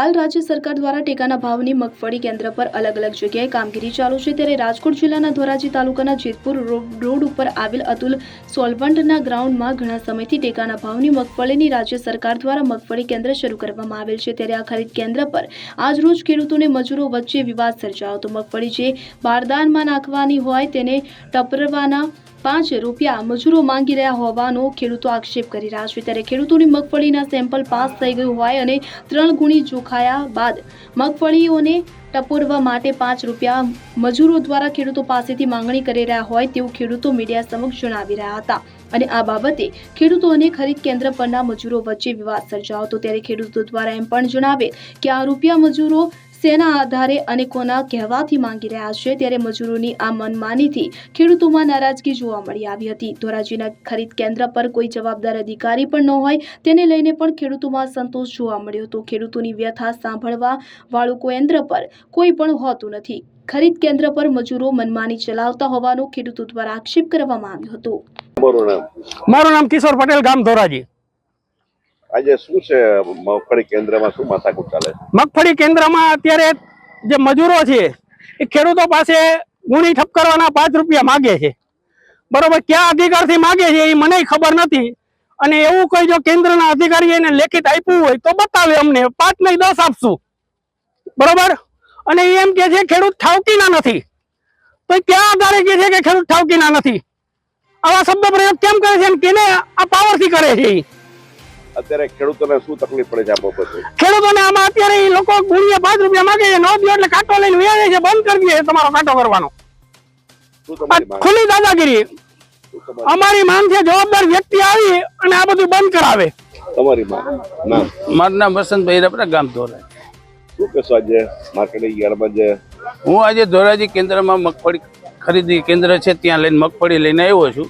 હાલ રાજ્ય સરકાર દ્વારા ટેકાના ભાવની મગફળી કેન્દ્ર પર અલગ અલગ જગ્યાએ કામગીરી ચાલુ છે. ત્યારે રાજકોટ જિલ્લાના ધોરાજી તાલુકાના જેતપુર રોડ ઉપર આવેલ અતુલ સોલવન્ટના ગ્રાઉન્ડમાં ઘણા સમયથી ટેકાના ભાવની મગફળીની રાજ્ય સરકાર દ્વારા મગફળી કેન્દ્ર શરૂ કરવામાં આવેલ છે. ત્યારે આ ખરીદ કેન્દ્ર પર આજરોજ ખેડૂતોને મજૂરો વચ્ચે વિવાદ સર્જાયો હતો. મગફળી જે બારદાનમાં નાખવાની હોય તેને ટપરવાના પાંચ રૂપિયા મજૂરો માંગી રહ્યા હોવાનો ખેડૂતો આક્ષેપ કરી રહ્યા છે. ત્યારે ખેડૂતોની મગફળીના સેમ્પલ પાસ થઈ ગયું હોય અને ત્રણ ગુણી જોખાયા બાદ મગફળીઓને ટપોરવા માટે પાંચ રૂપિયા મજૂરો દ્વારા ખેડૂતો પાસેથી માંગણી કરી રહ્યા હોય તેવું ખેડૂતો મીડિયા સમક્ષ જણાવી રહ્યા હતા. અને આ બાબતે ખેડૂતો અને ખરીદ કેન્દ્ર પરના મજૂરો વચ્ચે વિવાદ સર્જાયો હતો. ત્યારે ખેડૂતો દ્વારા એમ પણ જણાવે કે આ રૂપિયા મજૂરો શેના આધારે અને કોના કહેવાથી માંગી રહ્યા છે. ત્યારે મજૂરોની આ મનમાનીથી ખેડૂતોમાં નારાજગી જોવા મળી આવી હતી. ધોરાજીના ખરીદ કેન્દ્ર પર કોઈ જવાબદાર અધિકારી પણ ન હોય તેને લઈને પણ ખેડૂતોમાં સંતોષ જોવા મળ્યો હતો. ખેડૂતોની વ્યથા સાંભળવા વાળું કેન્દ્ર પર કોઈ પણ હોતું નથી. ખરીદ કેન્દ્ર પર મજૂરો મનમાની ચલાવતા હોવાનો ખેડૂતો દ્વારા આક્ષેપ કરવામાં આવ્યો હતો. મારું નામ કિશોર પટેલ ગામ ધોરાજી. આજે શું છે મગફળી કેન્દ્રમાં શું માથાકૂટ ચાલે મગફળી કેન્દ્રમાં અત્યારે જે મજૂરો છે, એ ખેડૂતો પાસે ગુણી ઠપ કરવાના પાંચ રૂપિયા માગે છે. બરોબર, ક્યાં અધિકારથી માગે છે એ મને ખબર નથી. અને એવું કોઈ જો કેન્દ્રના અધિકારી એને લેખિત આપ્યું હોય તો બતાવે અમને. પાંચ નહીં, દસ આપશું. બરોબર? અને એ એમ કે છે, ખેડૂત ઠાવકીના નથી. તો એ ક્યાં આધારે કે છે કે ખેડૂત ઠાવકીના નથી? આવા શબ્દ પ્રયોગ કેમ કરે છે? એમ કેને આ પાવરથી કરે છે ઈ? અત્યારે ખેડૂતોને શું તકલીફ પડે છે આ બાબતે? ખેડૂતોને આમાં અત્યારે એ લોકો ગુણિયા પાંચ રૂપિયા માંગે છે નો દો એટલે કાંટો લઈને વ્યાજે છે બંધ કરી દે તમારો કાંટો કરવાનો. ખુલ્લી દાદાગીરી. અમારી માંગ છે જવાબદાર વ્યક્તિ આવી અને આ બધું બંધ કરાવે. તમારી માંગ? મારું નામ વસંતભાઈ રપરા ગામ ધોરાજી. શું કહેશો આજે માર્કેટિંગ યાર્ડમાં જે? હું આજે ધોરાજી કેન્દ્રમાં મગફળી ખરીદી કેન્દ્ર છે ત્યાં લઈને મગફળી લઈને આવ્યો છું.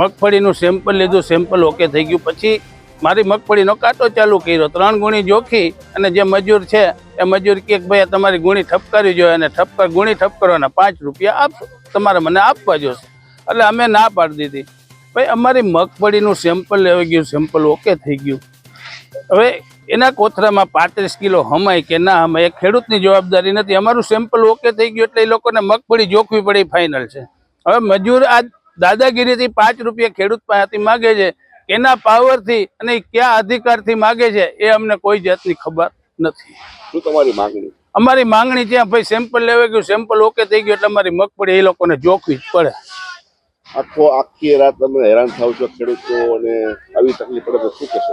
મગફળીનું સેમ્પલ લીધું સેમ્પલ ઓકે થઈ ગયું. પછી મારી મગફળીનો કાંટો ચાલુ કર્યો. ત્રણ ગુણી જોખી અને જે મજૂર છે, એ મજૂર કે ભાઈ, તમારી ગુણી ઠપકારી જોઈએ અને ઠપકાર, ગુણી ઠપકારવાના પાંચ રૂપિયા આપશો તમારે મને આપવા જોશે. એટલે અમે ના પાડી દીધી. ભાઈ, અમારી મગફળીનું સેમ્પલ લેવાઈ ગયું સેમ્પલ ઓકે થઈ ગયું. હવે એના કોથરામાં પાંત્રીસ કિલો હમાય કે ના હમાય, એ ખેડૂતની જવાબદારી નથી. અમારું સેમ્પલ ઓકે થઈ ગયું એટલે એ લોકોને મગફળી જોખવી પડી ફાઇનલ છે. હવે મજૂર આ દાદાગીરીથી પાંચ રૂપિયા ખેડૂત પાસેથી માગે છે એના પાવરથી અને કયા અધિકારથી માગે છે એ અમને કોઈ જાતની ખબર નથી. શું તમારી માંગણી? અમારી માંગણી છે ભાઈ સેમ્પલ લેવા ગયું સેમ્પલ ઓકે થઈ ગયું એટલે અમારી મગફળી એ લોકોને જોખવી જ પડે. આખો આખી રાત તમે હેરાન થાવ છો ખેડૂતો અને આવી તકલીફ પડે તો શું કહેશો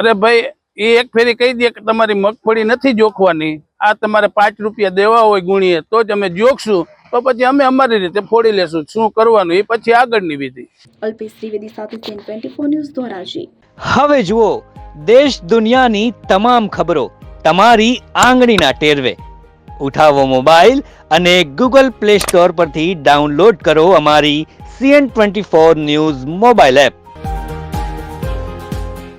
અરે ભાઈ એ એક ફેરી કહી દે કે તમારી મગફળી નથી જોખવાની. આ તમારે પાંચ રૂપિયા દેવા હોય ગુણીએ તો જ અમે જોખશું. તો પછી અમે અમારી રીતે ફોડી લેશું શું કરવાનું એ પછી આગળની વિધિ. અલ્પેશ ત્રિવેદી સાથે chain twenty four news Dhoraji. હવે જુઓ દેશ દુનિયાની તમામ ખબરો તમારી આંગળીના ટેરવે. ઉઠાવો મોબાઈલ અને ગૂગલ પ્લે સ્ટોર પરથી ડાઉનલોડ કરો અમારી CN twenty four news mobile app.